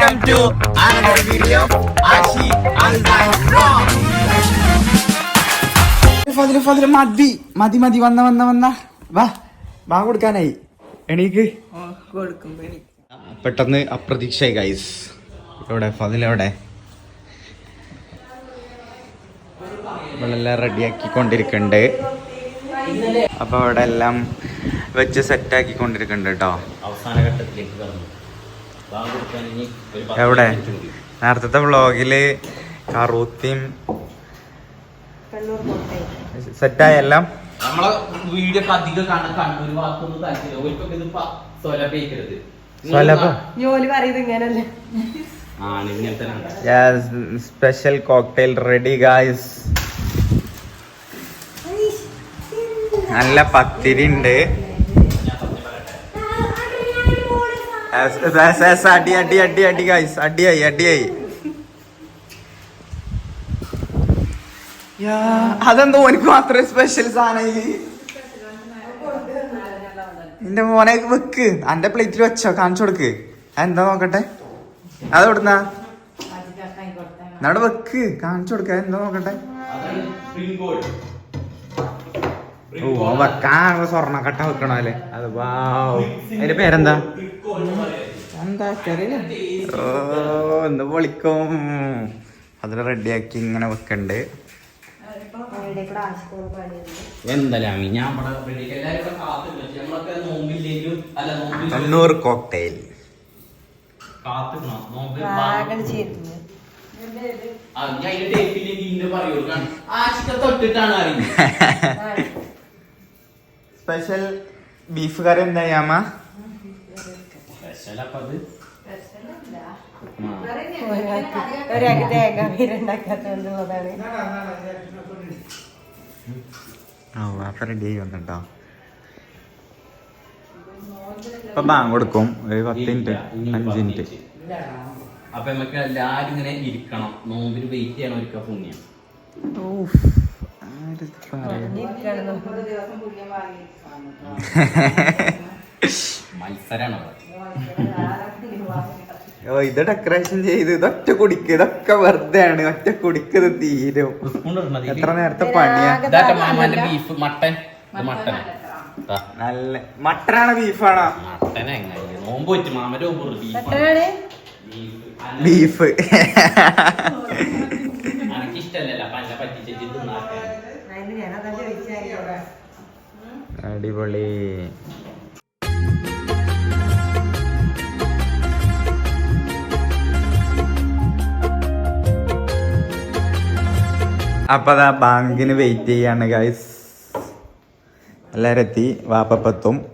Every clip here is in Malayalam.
welcome to another video of Ashi Alzheimer Vlog. ഫതിൽ ഫതിൽ മതി മതി മതി വന്ന വന്ന വന്ന വാ വാ കൊടുക്കാനായി. എണീക്ക്. പെട്ടെന്ന് അപ്രതീക്ഷയായി ഗൈസ് എവിടെ ഫതിൽ എവിടെ? നമ്മളെല്ലാം റെഡിയാക്കിക്കൊണ്ടിരിക്കുന്നുണ്ട് അപ്പൊ അവിടെ എല്ലാം വെച്ച് സെറ്റ് ആക്കിക്കൊണ്ടിരിക്കുന്നുണ്ട് കേട്ടോ അവസാന ഘട്ടത്തിലേക്ക് കടന്നു. എവിടെ. നേരത്തെ വ്ളോഗിൽ കറൂത്തിയും സെറ്റായ എല്ലാം? നമ്മളെ വീഡിയോ ഒക്കെ അധികം കാണാൻ കണ്ണൂർ ഭാഗത്തൊന്നും താല്പര്യം ഒരിക്കൊക്കെ ഇത് സ്വലഭയിക്കരുത്. സ്പെഷ്യൽ കോക്ടെയിൽ റെഡി ഗായ്സ് നല്ല പത്തിരി ഉണ്ട് അടി അടി അടി അടി ഗൈസ് അടിയായി അടിയായി യാ, അതെന്തോ എനിക്ക് മാത്രമേ സ്പെഷ്യൽ സാധനം എന്റെ മോനെ വെക്ക്. എന്റെ പ്ലേറ്റിൽ വെച്ചോ കാണിച്ചു കൊടുക്ക്. എന്താ നോക്കട്ടെ? അത് എവിടുന്നാ? അവിടെ വെക്ക്. കാണിച്ചു കൊടുക്ക. എന്താ നോക്കട്ടെ. ഓ വെക്കാൻ സ്വർണ കട്ട വെക്കണോ അല്ലേ അത് വാവ്. അതിന്റെ പേരെന്താ? എന്താ ഓ എന്ത് പൊളിക്കും. അതിൽ റെഡിയാക്കി ഇങ്ങനെ വെക്കണ്ട്. എന്തല്ലാമി ഞാൻ കണ്ണൂർ കോക്ടെയിൽ. തൊട്ടിട്ടാണ് അറിയുന്നത്. സ്പെഷ്യൽ ബീഫ് കറി എന്താ ചെയ്യാമ സ്പെഷ്യൽ അപ്പൊ അത് ഒരാൾക്ക് തേങ്ങ വീരുണ്ടാക്കാത്തോണ്ട് അതാണ് ഓ അപ്പൊ റെഡി ആയി വന്നിട്ടോ ഇപ്പൊ ബാങ്ക് കൊടുക്കും. ഒരു പത്ത് മിനിറ്റ് അഞ്ച് മിനിറ്റ് അപ്പൊ നമുക്ക് എല്ലാരും ഇങ്ങനെ ഇരിക്കണം. നോമ്പിന് വെയിറ്റ് ചെയ്യണം ഒരിക്കൽ പുണ്യം. ഓ ഇത് ഡെക്കറേഷൻ ചെയ്ത് ഇതൊറ്റ കുടിക്ക്. ഇതൊക്കെ വെറുതെ ആണ് ഒറ്റ കുടിക്കത് തീരും. എത്ര നേരത്തെ പണിയാ? Beef mutton. മട്ടൻ നല്ല മട്ടനാണ് ബീഫാണോ നോമ്പ് വെച്ച് മാമന്റെ ബീഫ് പറ്റിച്ചിട്ട് അടിപൊളി. അപ്പൊ അതാ ബാങ്കിന് വെയിറ്റ് ചെയ്യാണ് ഗൈസ് എല്ലാരും എത്തി വാപ്പപ്പത്തും.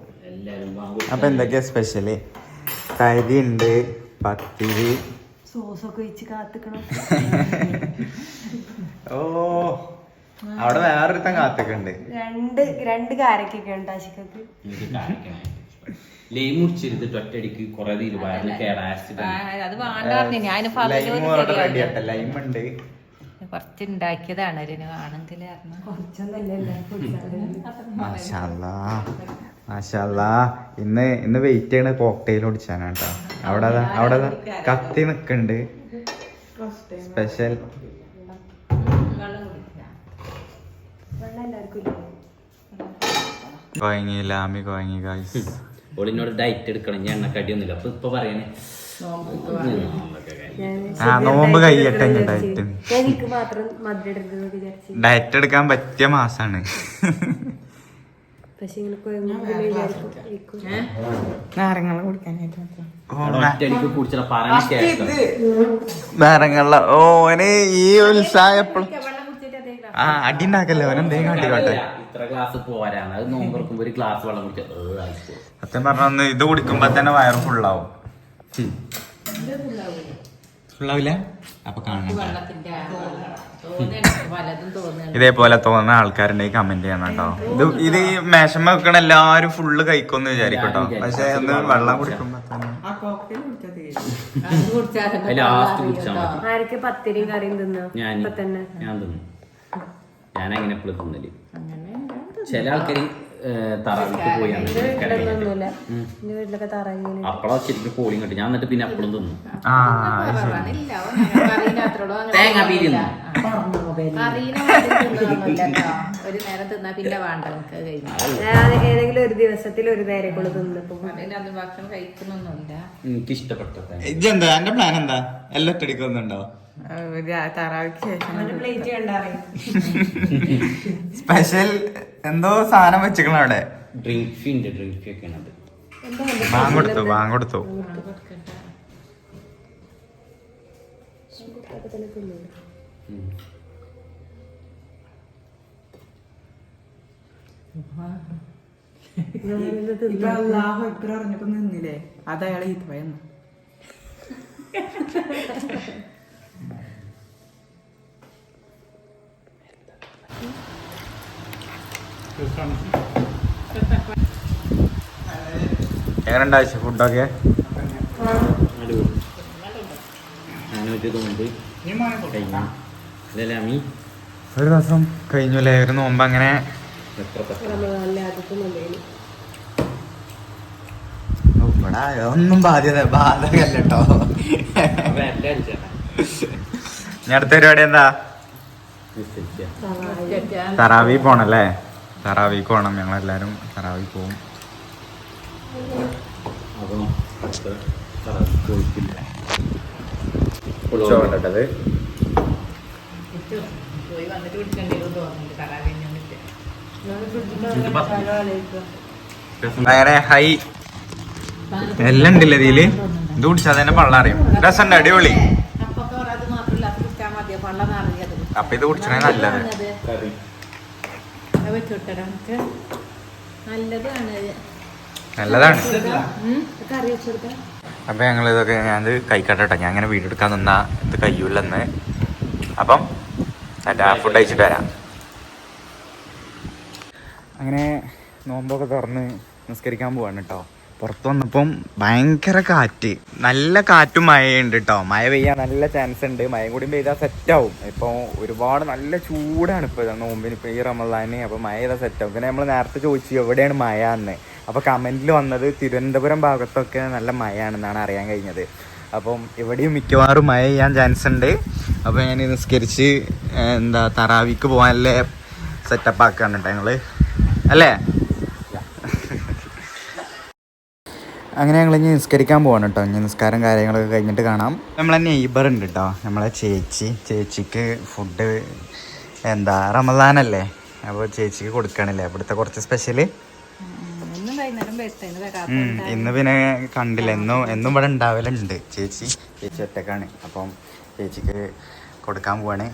അപ്പൊ എന്തൊക്കെയാ സ്പെഷ്യൽ കരി ഉണ്ട് പത്തിരി. സോസൊക്കെ വെച്ച് കാത്തിക്കണം. ഓ. അവിടെ വേറൊരുത്തൻ കാത്തൊക്കെ രണ്ട് രണ്ട് കാരക്കൊക്കെ ഉണ്ട് ആശിക്കൊക്കെ ലൈം മുടിച്ചിരുന്നിട്ട് ഒറ്റയടിക്ക് കുറെ ലൈം ഉണ്ട്. കുറച്ച് ഉണ്ടാക്കിയതാണ് ആണെങ്കിൽ ഇന്ന് ഇന്ന് വെയിറ്റ് ചെയ്യണ കോക്ടെയിൽ ഓടിച്ചാണ് കേട്ടോ അവിടെ അവിടെ കത്തി നിക്കണ്ട്. സ്പെഷ്യൽ വെള്ളം എല്ലാവർക്കും ഇല്ലേ കോയങ്ങി ലാമി കോയങ്ങി ഗായ്സ് ഓളിനോട് ഡയറ്റ് എടുക്കണം. ഞാൻ എണ്ണക്കടിയൊന്നുമില്ല. അപ്പൊ ഇപ്പൊ പറയണേ. ആ നോമ്പ് കഴിയട്ടെ ഡയറ്റ് ഡയറ്റ് എടുക്കാൻ പറ്റിയ മാസാണ്. നാരങ്ങള ഓന് ഈ ഉത്സാഹം എപ്പോഴും ആ അടി ഉണ്ടാക്കല്ലേ ഓൻ എന്തേലും കാട്ടിക്കോട്ടെ ഇത്ര ഗ്ലാസ് പോരാണ് അത് നോമ്പ് ഒരു ഗ്ലാസ് വെള്ളം കുടിച്ചാൽ സത്യം പറഞ്ഞ ഇത് കുടിക്കുമ്പോ തന്നെ വയറ് ഫുള്ളാവും ഫുള്ളാവില്ല അപ്പൊ ഇതേപോലെ തോന്നുന്ന ആൾക്കാരുണ്ടെങ്കിൽ കമന്റ് ചെയ്യണം കേട്ടോ. ഇത് ഇത് ഈ മേശമ്മ വെക്കണ എല്ലാരും ഫുള്ള് കഴിക്കുമെന്ന് വിചാരിക്കട്ടോ പക്ഷെ ഒന്ന് വെള്ളം കുടിക്കുമ്പോ ലാസ്റ്റ് കുടിച്ചാൽ കറിയും ഞാൻ തന്നെ. ഞാൻ തിന്നു. ഞാൻ അങ്ങനെ എപ്പോഴും തിന്നൽ. ചില ആൾക്കാർ തറവിട്ട് പോയാണ് അപ്പഴാ ശരിക്കും കോളിങ് കിട്ടി ഞാൻ എന്നിട്ട് പിന്നെ അപ്പളും തിന്നു. തേങ്ങ പീരുന്നു. ഒരു നേരം തിന്നാ പിന്നെ വേണ്ട നമുക്ക് ഏതെങ്കിലും ഒരു ദിവസത്തിൽ ഒരു നേരെക്കുള്ള തിന്നിപ്പോ അതിന്റെ ഭക്ഷണം കഴിക്കുന്നൊന്നുമില്ല. എനിക്ക് ഇഷ്ടപ്പെട്ട ഇജെന്താ എന്റെ പ്ലാൻ എന്താ? എല്ലാം കണ്ടാറേ സ്പെഷ്യൽ എന്തോ സാധനം വെച്ചിക്കണ അവിടെ. ഡ്രിങ്ക് ഡ്രിങ്ക് ഒക്കെ ഒക്കെയാണ് അത്. ബാങ്ക് കൊടുത്തു ബാങ്ക് തന്നെ ഉം. ഇപ്പൊ അള്ളാഹു അക്ബർ അറിഞ്ഞപ്പോ നിന്നില്ലേ? അത് അയാളെ ഈത്തപ്പഴന്നു എങ്ങനെ ഉണ്ടാവശ്യം ഫുഡൊക്കെ? അടിപൊളി. ഇതുകൊണ്ട് കഴിഞ്ഞു. അല്ലല്ലേ അമ്മി ഒരു ദിവസം കഴിഞ്ഞു അല്ലേ? ഒരു നോമ്പ് അങ്ങനെ ഒന്നും ബാധ്യത ബാധകല്ല കേട്ടോ ഇനി അടുത്ത പരിപാടി എന്താ? തറാവി പോണല്ലേ? തറാവി പോണം. ഞങ്ങളെല്ലാരും തറാവി പോവും. അപ്പം അടുത്ത തറാവി പോയിട്ടില്ല. ചോണ്ടത് പോയി വന്നിട്ട് വിളിക്കേണ്ടി വരും തോന്നുന്നുണ്ട്. തറാവി അങ്ങനെ ഹൈ എല്ലാം ഉണ്ടല്ലേ ഇതിൽ? ഇത് കുടിച്ചാൽ തന്നെ പള്ള അറിയും. രസമുണ്ട് അടിപൊളി. അപ്പൊ ഇത് കുടിച്ചണേ നല്ലത്. നല്ലതാണ്. നല്ലതാണ്. കറി വെച്ചെടുത്ത അപ്പൊ ഞങ്ങൾ ഇതൊക്കെ ഞാൻ കൈക്കട്ടെ ഞാൻ അങ്ങനെ വീഡിയോ എടുക്കാൻ നിന്നാ ഇത് കയ്യൂലെന്ന് അപ്പം ഫുഡ് അയച്ചിട്ട് വരാം. അങ്ങനെ നോമ്പൊക്കെ തുറന്ന് നിസ്കരിക്കാൻ പോവാണ് കേട്ടോ പുറത്ത് വന്നപ്പം ഭയങ്കര കാറ്റ്. നല്ല കാറ്റും മഴയുണ്ട് കേട്ടോ മഴ പെയ്യാൻ നല്ല ചാൻസ് ഉണ്ട്. മഴയും കൂടി പെയ്താൽ സെറ്റാവും ഇപ്പോൾ ഒരുപാട് നല്ല ചൂടാണ് ഇപ്പോൾ നോമ്പിന്. ഇപ്പോൾ ഈ റമദാന് അപ്പോൾ മഴ ചെയ്താൽ സെറ്റാവും പിന്നെ നമ്മൾ നേരത്തെ ചോദിച്ചു എവിടെയാണ് മഴ എന്ന്. അപ്പോൾ കമന്റിൽ വന്നത് തിരുവനന്തപുരം ഭാഗത്തൊക്കെ നല്ല മഴയാണെന്നാണ് അറിയാൻ കഴിഞ്ഞത്. അപ്പം ഇവിടെയും മിക്കവാറും മഴ ചെയ്യാൻ ചാൻസ് ഉണ്ട്. അപ്പോൾ ഞാൻ നിസ്കരിച്ച് എന്താ തറാവിക്ക് പോകാനല്ലേ സെറ്റപ്പ് ആക്കുകയാണ് കേട്ടോ ഞങ്ങൾ അല്ലേ? അങ്ങനെ ഞങ്ങൾ ഇനി നിസ്കരിക്കാൻ പോവാണ് കേട്ടോ ഇനി നിസ്കാരം കാര്യങ്ങളൊക്കെ കഴിഞ്ഞിട്ട് കാണാം. നമ്മളെ നെയ്ബർ ഉണ്ട് കേട്ടോ നമ്മളെ ചേച്ചി. ചേച്ചിക്ക് ഫുഡ് എന്താ റമദാനല്ലേ? അപ്പോൾ ചേച്ചിക്ക് കൊടുക്കണില്ലേ? ഇവിടുത്തെ കുറച്ച് സ്പെഷ്യൽ ഇന്നും പിന്നെ കണ്ടില്ല. എന്നും എന്നും ഇവിടെ ഉണ്ടാവലുണ്ട്. ചേച്ചി ചേച്ചി ഒറ്റക്കാണ്. അപ്പം ചേച്ചിക്ക് കൊടുക്കാൻ പോവാണ്.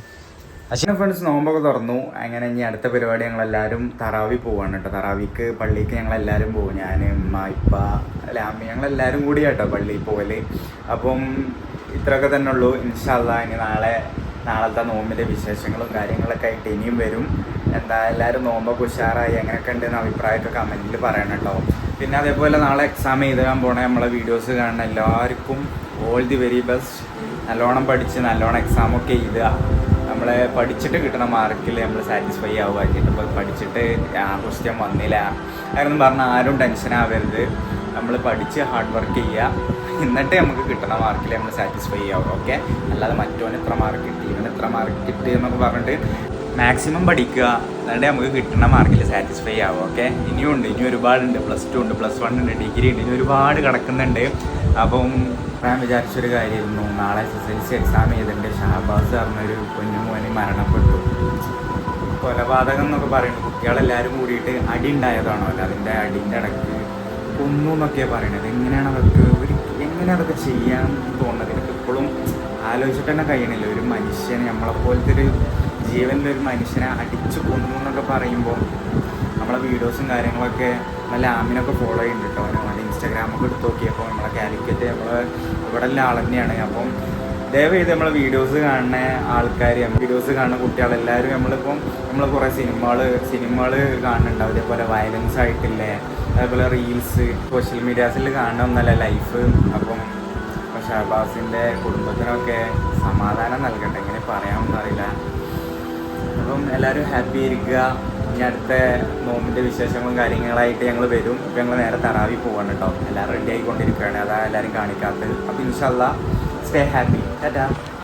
അശ്വിന ഫ്രണ്ട്സ് നോമ്പൊക്കെ തുറന്നു. അങ്ങനെ ഇനി അടുത്ത പരിപാടി ഞങ്ങളെല്ലാവരും തറാവി പോവാണ് കേട്ടോ. തറാവിക്ക് പള്ളിക്ക് ഞങ്ങളെല്ലാവരും പോകും. ഞാൻ ഉമ്മ ഇപ്പ ലാമി ഞങ്ങളെല്ലാവരും കൂടി കേട്ടോ പള്ളിയിൽ പോകൽ അപ്പം ഇത്രയൊക്കെ തന്നെ ഉള്ളൂ. ഇൻഷാല്ല ഇനി നാളെ നാളത്തെ നോമ്പിന്റെ വിശേഷങ്ങളും കാര്യങ്ങളൊക്കെ ആയിട്ട് ഇനിയും വരും. എന്താ എല്ലാവരും നോമ്പൊക്കെ ഉഷാറായി? എങ്ങനെയൊക്കെ ഉണ്ടെന്ന് അഭിപ്രായമൊക്കെ കമന്റിൽ പറയണം കേട്ടോ. പിന്നെ അതേപോലെ നാളെ എക്സാം എഴുതാൻ പോണേ നമ്മളെ വീഡിയോസ് കാണുന്ന എല്ലാവർക്കും ഓൾ ദി വെരി ബെസ്റ്റ് നല്ലോണം പഠിച്ച് നല്ലോണം എക്സാം ഒക്കെ എഴുതുക. നമ്മളെ പഠിച്ചിട്ട് കിട്ടുന്ന മാർക്കിൽ നമ്മൾ സാറ്റിസ്ഫൈ ആവുക. ഇപ്പോൾ പഠിച്ചിട്ട് ആ ക്വസ്റ്റ്യൻ വന്നില്ല. കാരണം പറഞ്ഞാൽ ആരും ടെൻഷൻ ആവരുത്. നമ്മൾ പഠിച്ച് ഹാർഡ് വർക്ക് ചെയ്യുക എന്നിട്ട് നമുക്ക് കിട്ടുന്ന മാർക്കിൽ നമ്മൾ സാറ്റിസ്ഫൈ ആവുക. ഓക്കെ അല്ലാതെ മറ്റോന് എത്ര മാർക്ക് കിട്ടി ഇവന് എത്ര മാർക്ക് കിട്ടി എന്നൊക്കെ പറഞ്ഞിട്ട് മാക്സിമം പഠിക്കുക. എന്നിട്ട് നമുക്ക് കിട്ടുന്ന മാർക്കിൽ സാറ്റിസ്ഫൈ ആവുക ഓക്കെ ഇനിയും ഉണ്ട് ഇനി ഒരുപാടുണ്ട്. പ്ലസ് ടു ഉണ്ട് പ്ലസ് വൺ ഉണ്ട് ഡിഗ്രി ഉണ്ട് ഇനി ഒരുപാട് കിടക്കുന്നുണ്ട്. അപ്പം ഞാൻ വിചാരിച്ചൊരു കാര്യമായിരുന്നു. നാളെ S S L C exam ചെയ്തിട്ടുണ്ട് ഷാബാസ് പറഞ്ഞൊരു കുഞ്ഞുമോന് മരണപ്പെട്ടു. കൊലപാതകം എന്നൊക്കെ പറയുന്നത് കുട്ടികളെല്ലാവരും കൂടിയിട്ട് അടി ഉണ്ടായതാണോ അല്ല? അതിന്റെ അടിന്റെ ഇടയ്ക്ക് കൊന്നു എന്നൊക്കെയാണ് പറയണത്. എങ്ങനെയാണ് അവർക്ക് ഒരു എങ്ങനെ അതൊക്കെ ചെയ്യാൻ തോന്നുന്നത്? ഇപ്പോഴും ആലോചിച്ചിട്ട് തന്നെ കഴിയണില്ല. ഒരു മനുഷ്യനെ നമ്മളെപ്പോലത്തെ ഒരു ജീവനിലെ ഒരു മനുഷ്യനെ അടിച്ചു കൊന്നു എന്നൊക്കെ പറയുമ്പോൾ നമ്മളെ വീഡിയോസും കാര്യങ്ങളൊക്കെ നല്ല ആമിനൊക്കെ ഫോളോ ചെയ്യുന്നുണ്ട് കേട്ടോ. നമ്മുടെ ഇൻസ്റ്റാഗ്രാമൊക്കെ എടുത്ത് നോക്കിയപ്പോൾ നമ്മളെ കാലിക്കറ്റ് നമ്മൾ ഇവിടെ എല്ലാം ആൾ തന്നെയാണ്. അപ്പം ദയവ് ചെയ്ത് നമ്മളെ വീഡിയോസ് കാണുന്ന ആൾക്കാർ വീഡിയോസ് കാണുന്ന കുട്ടികളെല്ലാവരും നമ്മളിപ്പം നമ്മൾ കുറേ സിനിമകൾ സിനിമകൾ കാണുന്നുണ്ട് അതേപോലെ വയലൻസ് ആയിട്ടില്ലേ അതേപോലെ റീൽസ് സോഷ്യൽ മീഡിയാസിൽ കാണുന്ന ഒന്നല്ല ലൈഫ് അപ്പം ഷഹബാസിന്റെ കുടുംബത്തിനൊക്കെ സമാധാനം നൽകട്ടെ. എങ്ങനെ പറയാമെന്ന് അറിയില്ല അപ്പം എല്ലാവരും ഹാപ്പി ഇരിക്കുക ഇനി അടുത്ത നോമ്പിന്റെ വിശേഷങ്ങളും കാര്യങ്ങളായിട്ട് ഞങ്ങൾ വരും. ഇപ്പൊ ഞങ്ങൾ നേരെ തറാവി പോവാണ് കേട്ടോ എല്ലാവരും റെഡി ആയിക്കൊണ്ടിരിക്കുകയാണ്. അതാ എല്ലാവരും കാണിക്കാത്തത്. അപ്പം ഇൻഷല്ല സ്റ്റേ ഹാപ്പി ടാറ്റാ.